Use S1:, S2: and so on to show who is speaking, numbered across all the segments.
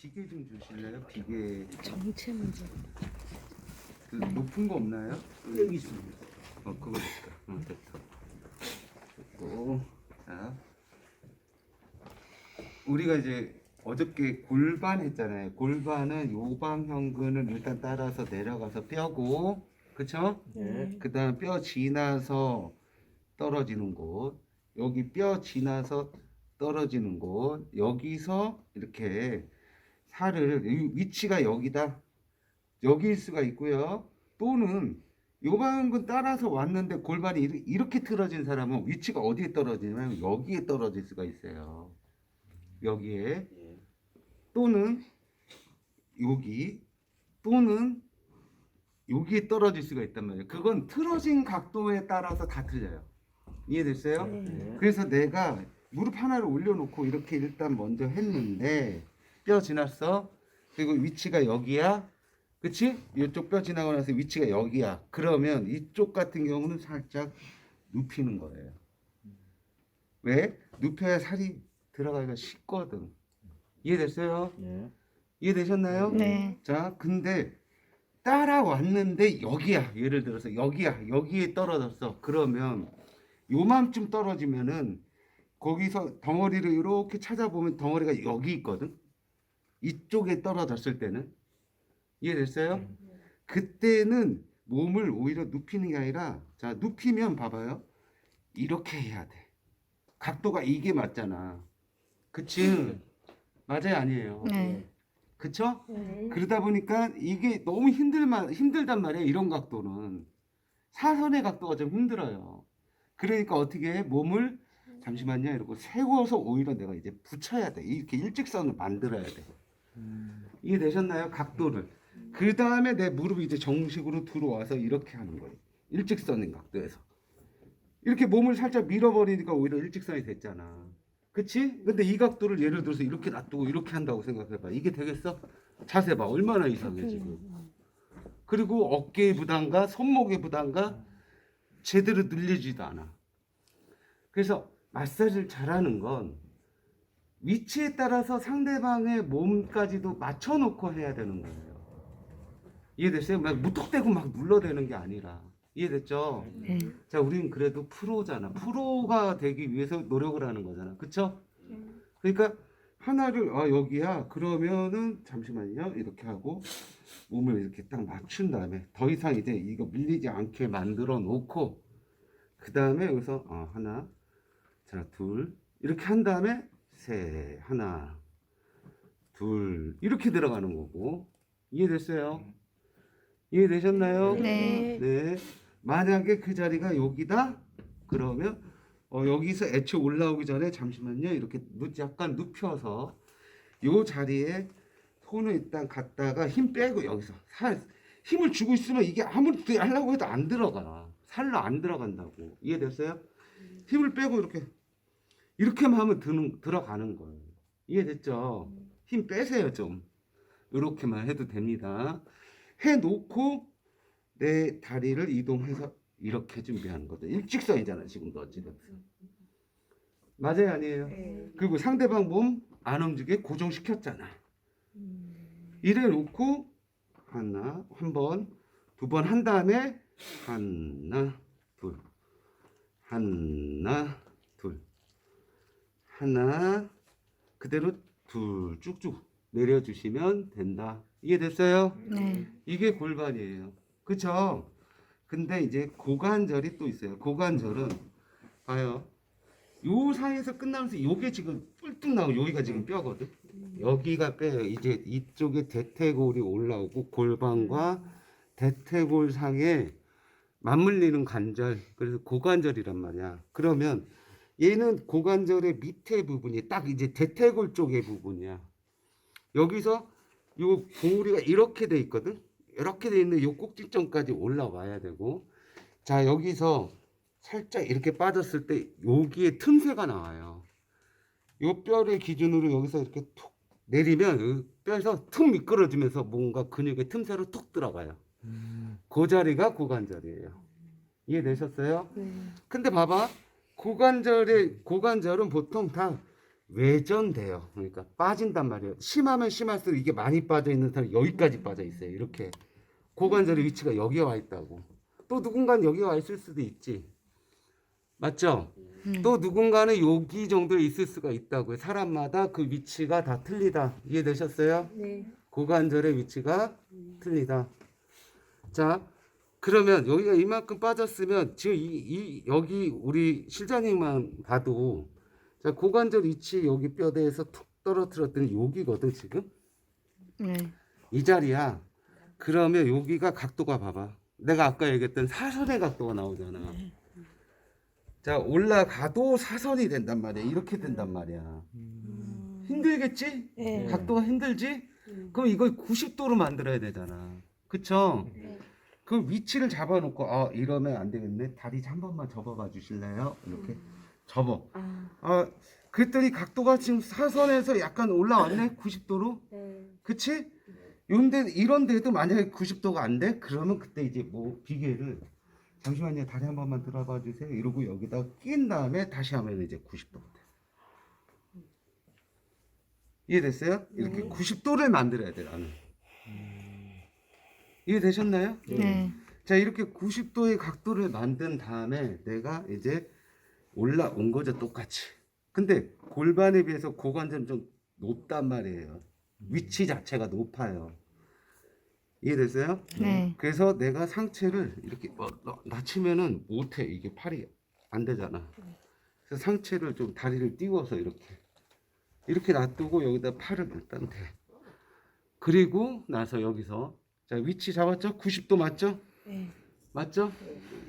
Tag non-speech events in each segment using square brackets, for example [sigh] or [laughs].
S1: 비계 좀 주실래요? 비계
S2: 정체 문제.
S1: 그 높은 거 없나요?
S3: 여기 있습니다.
S1: 어 그거 됐다. 어 됐다. 됐고 자 우리가 이제 어저께 골반 했잖아요. 골반은 요방형근을 일단 따라서 내려가서 뼈고 그쵸?
S3: 네.
S1: 그 다음 뼈 지나서 떨어지는 곳 여기 뼈 지나서 떨어지는 곳 여기서 이렇게 살을 이 위치가 여기다 여기일 수가 있고요 또는 요방근 따라서 왔는데 골반이 이렇게 틀어진 사람은 위치가 어디에 떨어지냐면 여기에 떨어질 수가 있어요 여기에
S3: 예.
S1: 또는 여기 또는 여기에 떨어질 수가 있단 말이에요. 그건 틀어진 각도에 따라서 다 틀려요. 이해됐어요?
S3: 네.
S1: 그래서 내가 무릎 하나를 올려놓고 이렇게 일단 먼저 했는데 뼈 지났어. 그리고 위치가 여기야. 그치? 이쪽 뼈 지나고 나서 위치가 여기야. 그러면 이쪽 같은 경우는 살짝 눕히는 거예요. 왜? 눕혀야 살이 들어가기가 쉽거든. 이해됐어요?
S3: 예.
S1: 이해되셨나요?
S2: 네.
S1: 자, 근데 따라왔는데 여기야. 예를 들어서 여기야. 여기에 떨어졌어. 그러면 요맘쯤 떨어지면은 거기서 덩어리를 이렇게 찾아보면 덩어리가 여기 있거든. 이쪽에 떨어졌을 때는 이해됐어요? 그때는 몸을 오히려 눕히는 게 아니라 자 눕히면 봐봐요. 이렇게 해야 돼. 각도가 이게 맞잖아. 그치? [laughs] 맞아요, 아니에요?
S2: 네.
S1: 그쵸? 그러다 보니까 이게 너무 힘들만 힘들단 말이에요. 이런 각도는 사선의 각도가 좀 힘들어요. 그러니까 어떻게 해? 몸을 잠시만요. 이러고 세워서 오히려 내가 이제 붙여야 돼. 이렇게 일직선을 만들어야 돼. 이해되셨나요? 각도를. 그 다음에 내 무릎이 이제 정식으로 들어와서 이렇게 하는 거예요. 일직선인 각도에서. 이렇게 몸을 살짝 밀어버리니까 오히려 일직선이 됐잖아. 그치? 근데 이 각도를 예를 들어서 이렇게 놔두고 이렇게 한다고 생각해봐. 이게 되겠어? 자세 봐. 얼마나 이상해, 지금. 그리고 어깨의 부담과 손목의 부담과 제대로 늘리지도 않아. 그래서 마사지를 잘하는 건 위치에 따라서 상대방의 몸까지도 맞춰놓고 해야 되는 거예요. 이해됐어요? 막 무턱대고 막 눌러대는 게 아니라. 이해됐죠?
S2: 네.
S1: 자, 우리는 그래도 프로잖아. 프로가 되기 위해서 노력을 하는 거잖아. 그쵸? 그러니까 하나를, 아, 여기야. 그러면은, 잠시만요. 이렇게 하고, 몸을 이렇게 딱 맞춘 다음에, 더 이상 이제 이거 밀리지 않게 만들어 놓고, 그 다음에 여기서, 어, 하나, 자, 둘, 이렇게 한 다음에, 셋, 하나, 둘, 이렇게 들어가는 거고, 이해됐어요? 이해되셨나요?
S2: 네.
S1: 네. 만약에 그 자리가 여기다 그러면 어, 여기서 애초 올라오기 전에 잠시만요. 이렇게 눕, 약간 눕혀서 요 자리에 손을 일단 갖다가 힘 빼고 여기서 살 힘을 주고 있으면 이게 아무리 하려고 해도 안 들어가. 살로 안 들어간다고. 이해됐어요? 힘을 빼고 이렇게 이렇게만 하면 드는, 들어가는 거예요. 이해됐죠? 힘 빼세요 좀. 이렇게만 해도 됩니다. 해 놓고 내 다리를 이동해서 이렇게 준비하는 거죠. 일직선이잖아 지금도 어찌됐든. 맞아요 아니에요? 그리고 상대방 몸 안 움직이게 고정시켰잖아. 이래 놓고 하나 한 번 두 번 한 다음에 하나 둘 하나 둘 하나 그대로 둘 쭉쭉 내려주시면 된다. 이해됐어요?
S2: 네.
S1: 이게 골반이에요. 그쵸? 근데 이제 고관절이 또 있어요. 고관절은 봐요. 요 사이에서 끝나면서 요게 지금 뿔뚝 나오고 여기가 지금 뼈거든. 여기가 뼈예요. 이제 이쪽에 대퇴골이 올라오고 골반과 대퇴골 상에 맞물리는 관절. 그래서 고관절이란 말이야. 그러면 얘는 고관절의 밑에 부분이 딱 이제 대퇴골 쪽의 부분이야. 여기서 요 봉우리가 이렇게 돼 있거든. 이렇게 돼 있는 요 꼭지점까지 올라와야 되고 자 여기서 살짝 이렇게 빠졌을 때 여기에 틈새가 나와요. 요 뼈를 기준으로 여기서 이렇게 툭 내리면 이 뼈에서 툭 미끄러지면서 뭔가 근육의 틈새로 툭 들어가요. 그 자리가 고관절이에요. 이해되셨어요?
S2: 네.
S1: 근데 봐봐 고관절의 고관절은 보통 다 외전돼요. 그러니까 빠진단 말이에요. 심하면 심할수록 이게 많이 빠져 있는 사람 여기까지 빠져 있어요. 이렇게 고관절의 위치가 여기에 와 있다고. 또 누군가는 여기 와 있을 수도 있지. 맞죠?
S2: 네.
S1: 또 누군가는 여기 정도에 있을 수가 있다고요. 사람마다 그 위치가 다 틀리다. 이해되셨어요?
S2: 네.
S1: 고관절의 위치가 틀리다. 자, 그러면 여기가 이만큼 빠졌으면 지금 이, 이 여기 우리 실장님만 봐도 자 고관절 위치 여기 뼈대에서 툭 떨어뜨렸더니 여기거든 지금
S2: 네.
S1: 이 자리야. 그러면 여기가 각도가 봐봐. 내가 아까 얘기했던 사선의 각도가 나오잖아. 자 올라가도 사선이 된단 말이야. 이렇게 된단 말이야. 힘들겠지?
S2: 네.
S1: 각도가 힘들지? 그럼 이걸 90도로 만들어야 되잖아. 그쵸?
S2: 네.
S1: 그 위치를 잡아놓고, 아, 이러면 안 되겠네. 다리 한 번만 접어봐 주실래요? 이렇게 접어.
S2: 아,
S1: 아, 그랬더니 각도가 지금 사선에서 약간 올라왔네? 90도로?
S2: 네.
S1: 그치? 요런데, 이런데도 만약에 90도가 안 돼? 그러면 그때 이제 뭐, 비계를, 잠시만요. 다리 한 번만 들어봐 주세요. 이러고 여기다 낀 다음에 다시 하면 이제 90도가 돼. 이해됐어요? 이렇게
S2: 네.
S1: 90도를 만들어야 돼, 나는. 이해되셨나요?
S2: 네.
S1: 자, 이렇게 90도의 각도를 만든 다음에 내가 이제 올라온 거죠, 똑같이. 근데 골반에 비해서 고관절은 좀 높단 말이에요. 위치 자체가 높아요. 이해됐어요?
S2: 네.
S1: 그래서 내가 상체를 이렇게 어, 어, 낮추면은 못해. 이게 팔이 안 되잖아. 그래서 상체를 좀 다리를 띄워서 이렇게 이렇게 놔두고 여기다 팔을 일단 대. 그리고 나서 여기서 자 위치 잡았죠? 90도 맞죠?
S2: 네.
S1: 맞죠?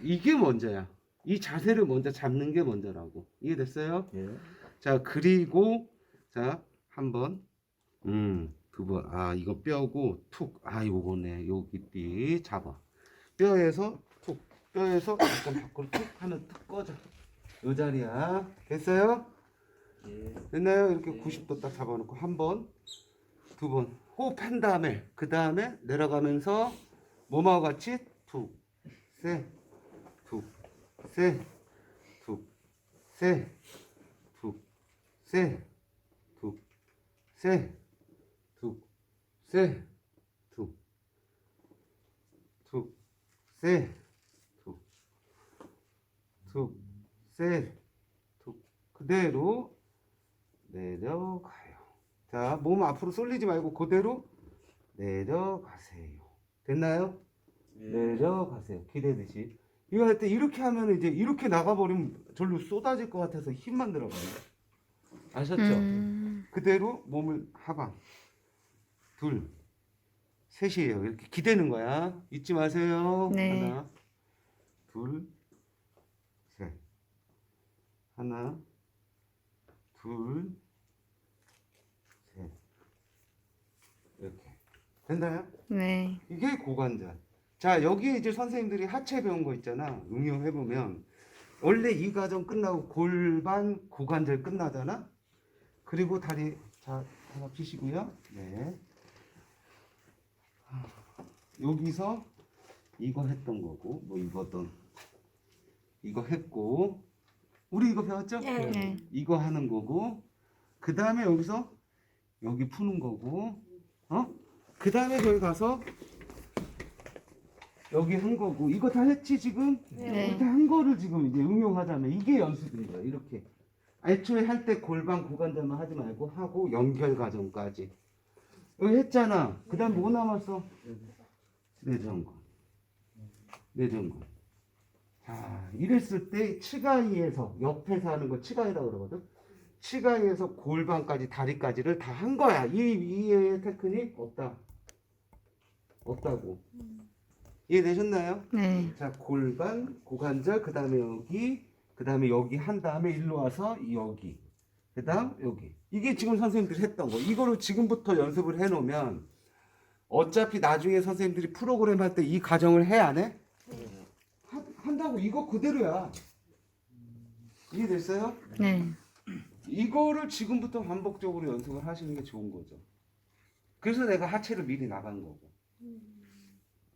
S1: 이게 먼저야. 이 자세를 먼저 잡는 게 먼저라고. 이해됐어요?
S3: 예.
S1: 자, 그리고 자, 한 번. 음, 두 번. 아, 이거 뼈고 툭. 아, 요거네. 여기 띠 잡아. 뼈에서 툭. 뼈에서 약간 밖으로 툭 하면 툭 꺼져. 요 자리야. 됐어요?
S3: 예.
S1: 됐나요? 이렇게 90도 딱 잡아놓고 한 번, 두 번 호흡한 다음에 그 다음에 내려가면서 뭐하고 같이 툭, 세, 툭, 세, 툭, 세, 툭, 세, 툭, 세, 툭, 세, 툭, 툭, 세, 툭, 툭, 세, 툭 그대로 내려가요. 자, 몸 앞으로 쏠리지 말고 그대로 내려가세요. 됐나요?
S3: 예.
S1: 내려가세요. 기대듯이. 이거 할 때 이렇게 하면 이제 이렇게 나가버리면 절로 쏟아질 것 같아서 힘만 들어가요. 아셨죠?
S2: 음.
S1: 그대로 몸을 하방. 둘. 셋이에요. 이렇게 기대는 거야. 잊지 마세요.
S2: 네.
S1: 하나. 둘. 셋. 하나. 둘. 셋. 이렇게. 됐나요?
S2: 네.
S1: 이게 고관절. 자, 여기에 이제 선생님들이 하체 배운 거 있잖아. 응용해 보면. 원래 이 과정 끝나고 골반, 고관절 끝나잖아? 그리고 다리, 자, 하나 피시고요. 네. 하, 여기서 이거 했던 거고, 뭐 이거든. 이거 했고, 우리 이거 배웠죠?
S2: 네.
S1: 이거 하는 거고 그 다음에 여기서 여기 푸는 거고 어? 그 다음에 저기 가서 여기 한 거고 이거 다 했지 지금?
S2: 네.
S1: 이렇게 한 거를 지금 이제 응용하자면 이게 연습인 거야 이렇게 애초에 할 때 골반 고관절만 하지 말고 하고 연결 과정까지 여기 했잖아 그 다음 뭐 남았어? 내전근 내전근 자, 이랬을 때 치가이에서 옆에서 하는 거 치가이라고 그러거든. 치가이에서 골반까지 다리까지를 다 한 거야. 이 이외의 테크닉 없다. 없다고. 이해되셨나요?
S2: 네.
S1: 자, 골반, 고관절, 그 다음에 여기, 그 다음에 여기 한 다음에 일로 와서 여기, 그 다음 여기. 이게 지금 선생님들이 했던 거. 이거를 지금부터 연습을 해놓으면 어차피 나중에 선생님들이 프로그램 할 때 이 과정을 해, 안 해? 하- 한다고 이거 그대로야. 이해됐어요?
S2: 네.
S1: 이거를 지금부터 반복적으로 연습을 하시는 게 좋은 거죠. 그래서 내가 하체를 미리 나간 거고.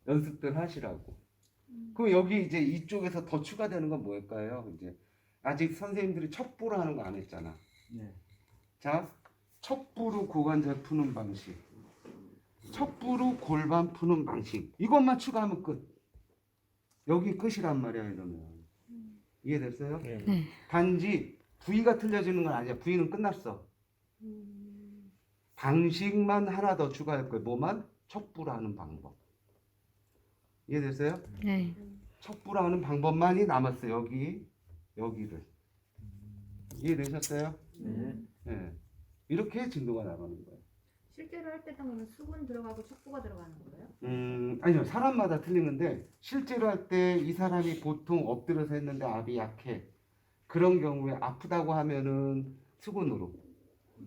S1: 연습들 하시라고. 그럼 여기 이제 이쪽에서 더 추가되는 건 뭘까요? 이제 아직 선생님들이 첩보로 하는 거 안 했잖아.
S3: 예.
S1: 자, 척부로 고관절 푸는 방식. 척부로 골반 푸는 방식. 이것만 추가하면 끝. 여기 끝이란 말이야, 이러면. 이해됐어요?
S2: 네.
S1: 단지 부위가 틀려지는 건 아니야. 부위는 끝났어. 방식만 하나 더 추가할 거예요. 뭐만? 척부라는 방법. 이해됐어요?
S2: 네.
S1: 척부라는 방법만이 남았어요. 여기, 여기를. 이해되셨어요?
S3: 네.
S1: 예. 이렇게 진도가 나가는 거예요.
S4: 실제로 할 때도 그러면 수분 들어가고 척부가 들어가는 거예요?
S1: 음, 아니요. 사람마다 틀리는데 실제로 할 때 이 사람이 보통 엎드려서 했는데 압이 약해. 그런 경우에 아프다고 하면은 수근으로.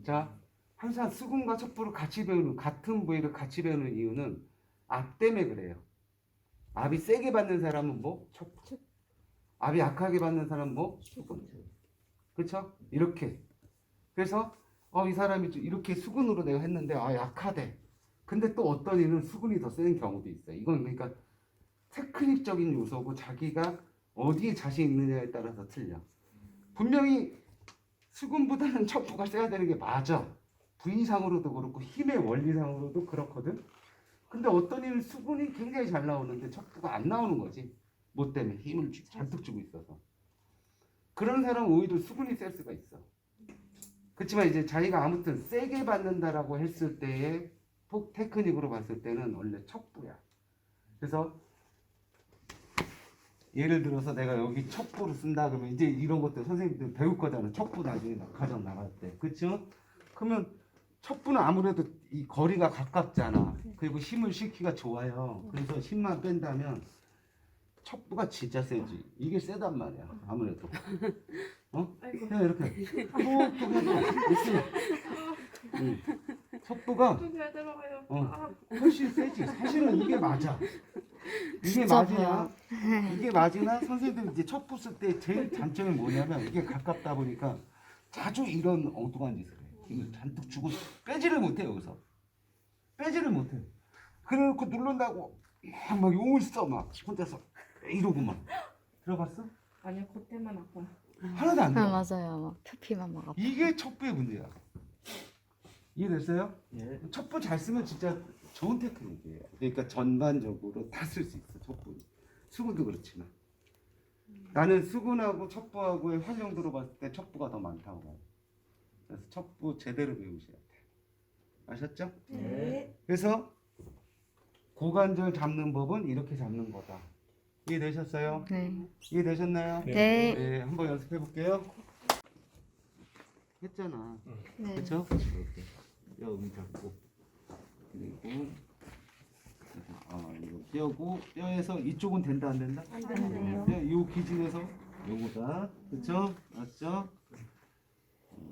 S1: 자, 항상 수근과 척부를 같이 배우는 같은 부위를 같이 배우는 이유는 압 때문에 그래요. 압이 세게 받는 사람은 뭐? 척부. 압이 약하게 받는 사람은 뭐? 수근. 그렇죠? 이렇게. 그래서 어, 이 사람이 좀 이렇게 수근으로 내가 했는데 아 약하대. 근데 또 어떤 이는 수근이 더센 경우도 있어요. 이건 그러니까 테크닉적인 요소고 자기가 어디에 자신 있느냐에 따라서 틀려. 분명히 수근보다는 척부가 세야 되는 게 맞아. 부위상으로도 그렇고 힘의 원리상으로도 그렇거든. 근데 어떤 이는 수근이 굉장히 잘 나오는데 척부가 안 나오는 거지. 뭐 때문에 힘을 주- 잔뜩 주고 있어서. 그런 사람은 오히려 수근이 셀 수가 있어. 그렇지만 이제 자기가 아무튼 세게 받는다라고 했을 때의 폭 테크닉으로 봤을 때는 원래 척부야. 그래서 예를 들어서 내가 여기 척부를 쓴다 그러면 이제 이런 것들 선생님들 배울 거잖아. 척부 나중에 나- 가정 나갈 때. 그렇죠? 그러면 척부는 아무래도 이 거리가 가깝잖아. 그리고 힘을 실기가 좋아요. 그래서 힘만 뺀다면 척부가 진짜 세지. 이게 세단 말이야. 아무래도. 어? 그냥 이렇게 톡톡 해도 있으면 응. 척부가
S4: 잘 들어가요.
S1: 어, 훨씬 세지. 사실은 이게 맞아. 이게
S2: 진짜
S1: 맞으나 이게 맞으나 선생님들 이제 척부 쓸 때 제일 단점이 뭐냐면 이게 가깝다 보니까 자주 이런 엉뚱한 짓을 해. 힘을 잔뜩 주고 빼지를 못해 여기서 빼지를 못해. 그래놓고 누른다고 막, 막 용을 써막 혼자서 이러고 막 들어봤어?
S4: 아니요, 겉에만 아파.
S1: 하나도 안
S2: 아,
S1: 들어.
S2: 맞아요. 막 표피만 막 아파.
S1: 이게 척부의 문제야. 이해됐어요?
S3: 예.
S1: 척부 잘 쓰면 진짜 좋은 테크닉이에요. 그러니까 전반적으로 다 쓸 수 있어 척부. 수근도 그렇지만 나는 수근하고 척부하고의 활용도로 봤을 때 척부가 더 많다고 봐요. 그래서 척부 제대로 배우셔야 돼. 아셨죠?
S3: 네.
S1: 그래서 고관절 잡는 법은 이렇게 잡는 거다. 이해되셨어요?
S2: 네.
S1: 이해되셨나요?
S2: 네.
S1: 네, 한번 연습해 볼게요. 했잖아.
S2: 네.
S1: 그렇죠? 이렇게 여기 잡고 그리고 어, 이거 뼈고 뼈에서 이쪽은 된다 안 된다?
S4: 안 되네요.
S1: 네, 요 기준에서 요거다. 그렇죠? 맞죠? 근데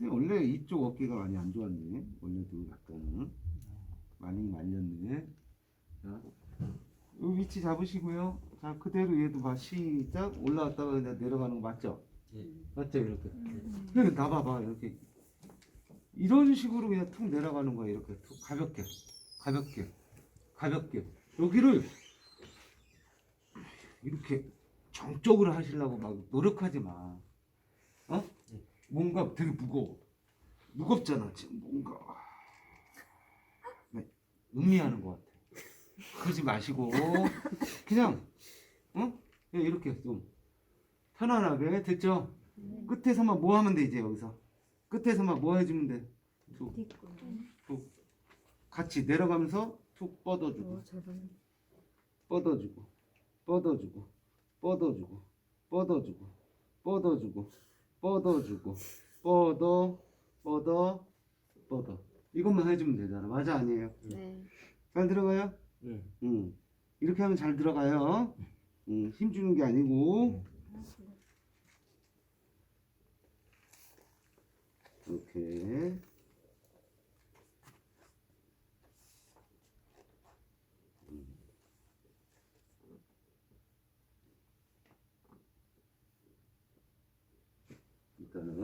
S1: 원래 이쪽 어깨가 많이 안 좋았네. 원래도 약간은 많이 말렸네. 자, 이 위치 잡으시고요. 자, 그대로 얘도 봐. 시작. 올라왔다가 그냥 내려가는 거 맞죠?
S3: 예.
S1: 맞죠? 이렇게. 그냥 나봐봐. 이렇게. 이런 식으로 그냥 툭 내려가는 거야. 이렇게 툭 가볍게. 가볍게. 가볍게. 여기를 이렇게 정적으로 하시려고 막 노력하지 마. 어? 뭔가 되게 무거워. 무겁잖아. 지금 뭔가. 네, 음미하는 것 같아. 그러지 마시고 그냥 어? 그냥 이렇게 좀 편안하게 됐죠? 끝에서만 뭐 하면 돼 이제 여기서 끝에서만 뭐 해주면 돼? 툭, 툭 같이 내려가면서 툭 뻗어주고 뻗어주고 뻗어주고 뻗어주고 뻗어주고 뻗어주고 뻗어주고 뻗어 뻗어 뻗어 이것만 해주면 되잖아 맞아 아니에요?
S2: 네.
S1: 잘 들어가요?
S3: 예.
S1: 응. 이렇게 하면 잘 들어가요. 응, 힘 주는 게 아니고. 이렇게. 음.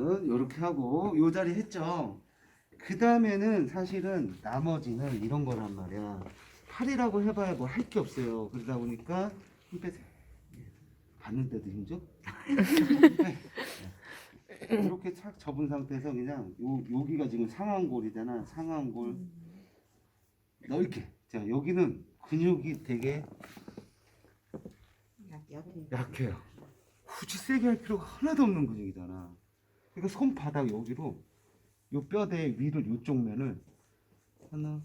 S1: 일단은 이렇게 하고 요 자리 했죠. 그 다음에는 사실은 나머지는 이런 거란 말이야. 팔이라고 해봐야 뭐 할 게 없어요. 그러다 보니까 힘 빼세요. 봤는데도 힘줘? 네. 이렇게 착 접은 상태에서 그냥 요 여기가 지금 상완골이잖아. 상완골 넓게. 자 여기는 근육이 되게 약해요. 굳이 세게 할 필요가 하나도 없는 근육이잖아. 그러니까 손바닥 여기로 요 뼈대 위를 요쪽 면을 하나,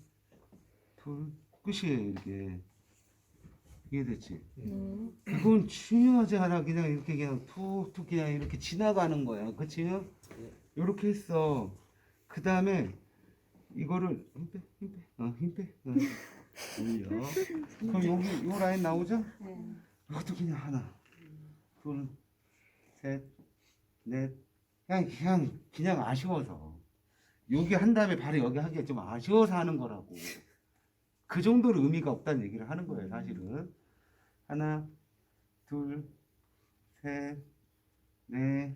S1: 둘, 끝이에요 이렇게. 이해됐지?
S2: 네.
S1: 그건 중요하지 않아. 그냥 이렇게 그냥 툭툭 그냥 이렇게 지나가는 거야. 그치? 요렇게 했어. 그 다음에 이거를 힘 빼, 힘 빼, 어, 힘 빼. 어. 올려. 그럼 여기 요 라인 나오죠?
S4: 네.
S1: 이것도 그냥 하나, 둘, 셋, 넷. 그냥 그냥 그냥 아쉬워서 여기 한 다음에 바로 여기 하기가 좀 아쉬워서 하는 거라고. 그 정도로 의미가 없다는 얘기를 하는 거예요, 사실은. 하나, 둘, 셋, 넷,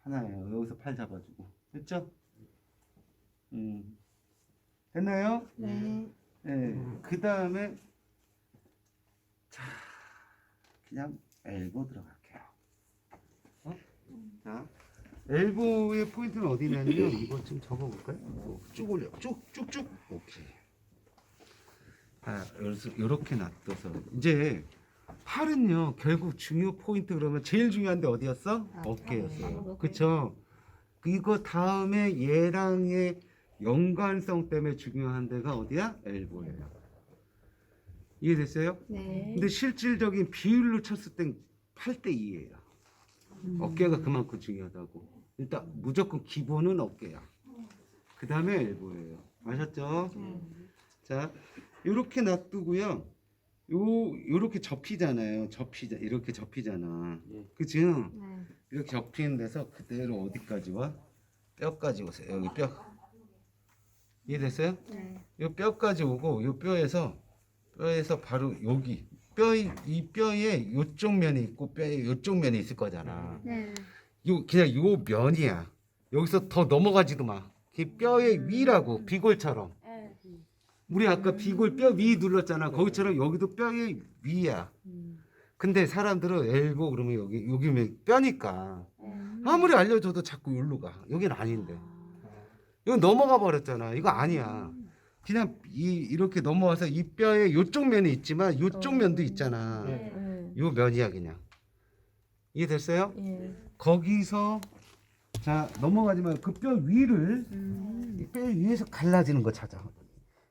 S1: 하나예요. 여기서 팔 잡아주고. 됐죠? 음. 됐나요?
S2: 네.
S1: 네. 그 다음에 자, 그냥 엘보 들어갈게요. 어? 자, 엘보의 포인트는 어디냐면 이거 좀 적어볼까요? 어, 쭉 올려, 쭉, 쭉, 쭉. 오케이. 아, 여기서 이렇게 놔둬서 이제 팔은요 결국 중요 포인트 그러면 제일 중요한 데 어디였어? 어깨였어요. 그쵸? 이거 다음에 얘랑의 연관성 때문에 중요한 데가 어디야? 엘보예요. 이해됐어요?
S2: 네.
S1: 근데 실질적인 비율로 쳤을 땐 8대 2예요. 어깨가 그만큼 중요하다고. 일단 무조건 기본은 어깨야. 그 다음에 엘보예요. 아셨죠? 자, 이렇게 놔두고요. 요 요렇게 접히잖아요. 접히자 이렇게 접히잖아. 그치?
S2: 네.
S1: 이렇게 접히는 데서 그대로 어디까지 와? 뼈까지 오세요. 여기 뼈. 이해됐어요?
S2: 네.
S1: 요 뼈까지 오고 요 뼈에서 뼈에서 바로 여기 뼈이 이 뼈에 요쪽 면이 있고 뼈에 요쪽 면이 있을 거잖아.
S2: 네.
S1: 요 그냥 요 면이야. 여기서 더 넘어가지도 마. 그 뼈의 위라고 비골처럼. 우리 아까 비골 뼈 위 눌렀잖아. 거기처럼 여기도 뼈의 위야. 근데 사람들은 엘보 그러면 여기 여기면 뼈니까 아무리 알려줘도 자꾸 여기로 가. 여긴 아닌데. 이거 넘어가 버렸잖아. 이거 아니야. 그냥 이 이렇게 넘어와서 이 뼈에 요쪽 면이 있지만 요쪽 면도 있잖아.
S2: 네.
S1: 요 면이야 그냥. 이해됐어요?
S2: 예.
S1: 거기서 자 넘어가지만 그 뼈 위를
S2: 음.
S1: 이뼈 위에서 갈라지는 거 찾아.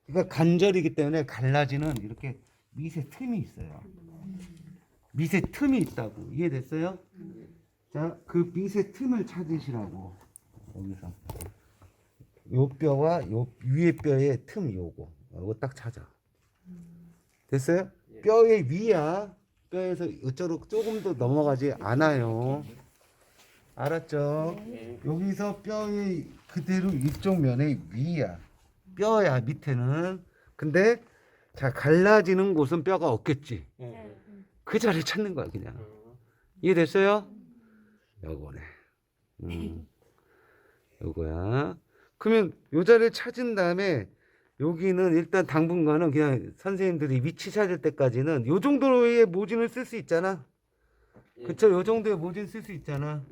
S1: 그러니까 관절이기 때문에 갈라지는 이렇게 미세 틈이 있어요. 미세 틈이 있다고 이해됐어요? 자, 그 미세 틈을 찾으시라고 여기서 요 뼈와 요 위에 뼈의 틈 요거 요거 딱 찾아. 됐어요? 뼈의 위야. 뼈에서 이쪽으로 조금 더 넘어가지 않아요. 알았죠? 여기서 뼈의 그대로 이쪽 면의 위야. 뼈야 밑에는. 근데 자 갈라지는 곳은 뼈가 없겠지. 그 자리를 찾는 거야 그냥. 이해됐어요? 요거네. 음. [laughs] 요거야. 그러면 요 자리를 찾은 다음에 여기는 일단 당분간은 그냥 선생님들이 위치 찾을 때까지는 요 정도의 모진을 쓸 수 있잖아. 그쵸? 요 정도의 모진 쓸 수 있잖아.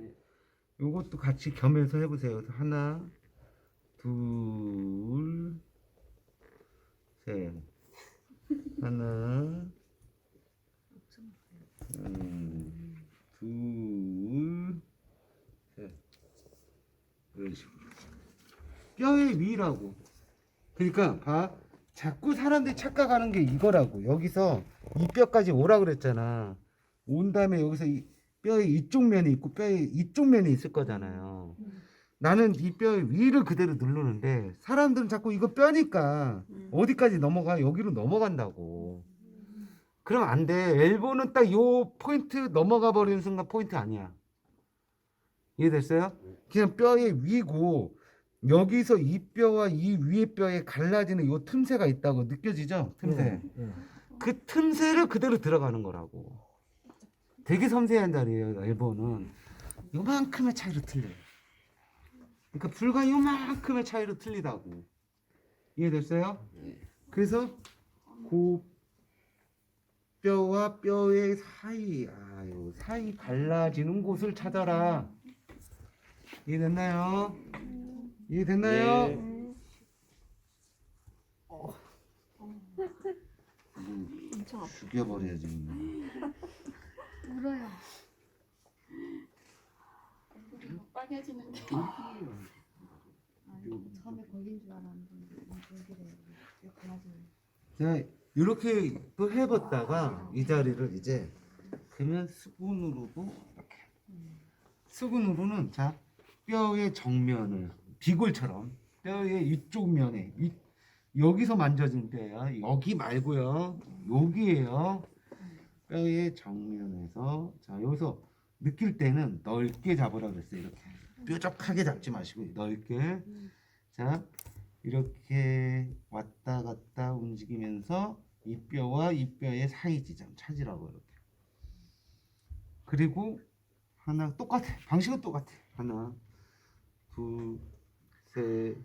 S1: 요것도 같이 겸해서 해보세요. 하나, 둘, 셋. 하나, 음, 둘, 셋. 이런 식으로. 뼈의 위라고. 그러니까 봐. 자꾸 사람들이 착각하는 게 이거라고. 여기서 이 뼈까지 오라 그랬잖아. 온 다음에 여기서 이 뼈의 이쪽 면이 있고 뼈의 이쪽 면이 있을 거잖아요. 나는 이 뼈의 위를 그대로 누르는데 사람들은 자꾸 이거 뼈니까 어디까지 넘어가 여기로 넘어간다고. 그럼 안 돼. 엘보는 딱 요 포인트 넘어가 버리는 순간 포인트 아니야. 이해됐어요? 그냥 뼈의 위고 여기서 이 뼈와 이 위의 뼈에 갈라지는 요 틈새가 있다고 느껴지죠? 틈새. 그 틈새를 그대로 들어가는 거라고. 되게 섬세한 자리예요, 엘보는. 요만큼의 차이로 틀려요. 그러니까 불과 요만큼의 차이로 틀리다고. 이해됐어요? 그래서 뼈와 뼈의 사이, 아유, 사이 갈라지는 곳을 찾아라. 이해됐나요? 이해 됐나요?
S2: 네. 엄청 아파.
S1: 죽여버려야지.
S4: 울어요.
S3: 빨개지는데.
S4: 처음에 걸린 줄 알았는데 여기를 갈라지네.
S1: 자, 이렇게 또 해봤다가 이 자리를 이제 그러면 수근으로도 이렇게 수근으로는 자 뼈의 정면을 비골처럼 뼈의 이쪽 면에 이, 여기서 만져진 뼈야 여기 말고요 여기에요 뼈의 정면에서 자 여기서 느낄 때는 넓게 잡으라 그랬어요 이렇게 뾰족하게 잡지 마시고 넓게 자 이렇게 왔다 갔다 움직이면서 이 뼈와 이 뼈의 사이 지점 찾으라고 이렇게. 그리고 하나 똑같아. 방식은 똑같아. 하나, 둘, 셋,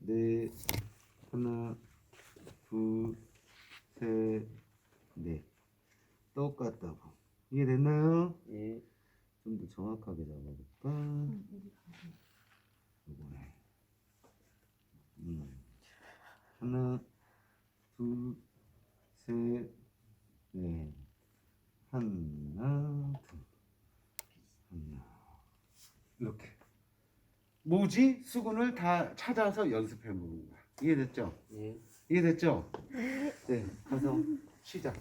S1: 넷, 하나, 둘, 셋, 넷. 똑같다고. 이해됐나요? 예. 좀 더 정확하게 잡아볼까? 요거네. 음. 하나, 둘, 셋, 넷. 하나, 둘, 하나. 이렇게. 뭐지? 수근을 다 찾아서 연습해 보는 거야. 이해됐죠?
S5: 예.
S1: 이해됐죠? 네. 가서 시작.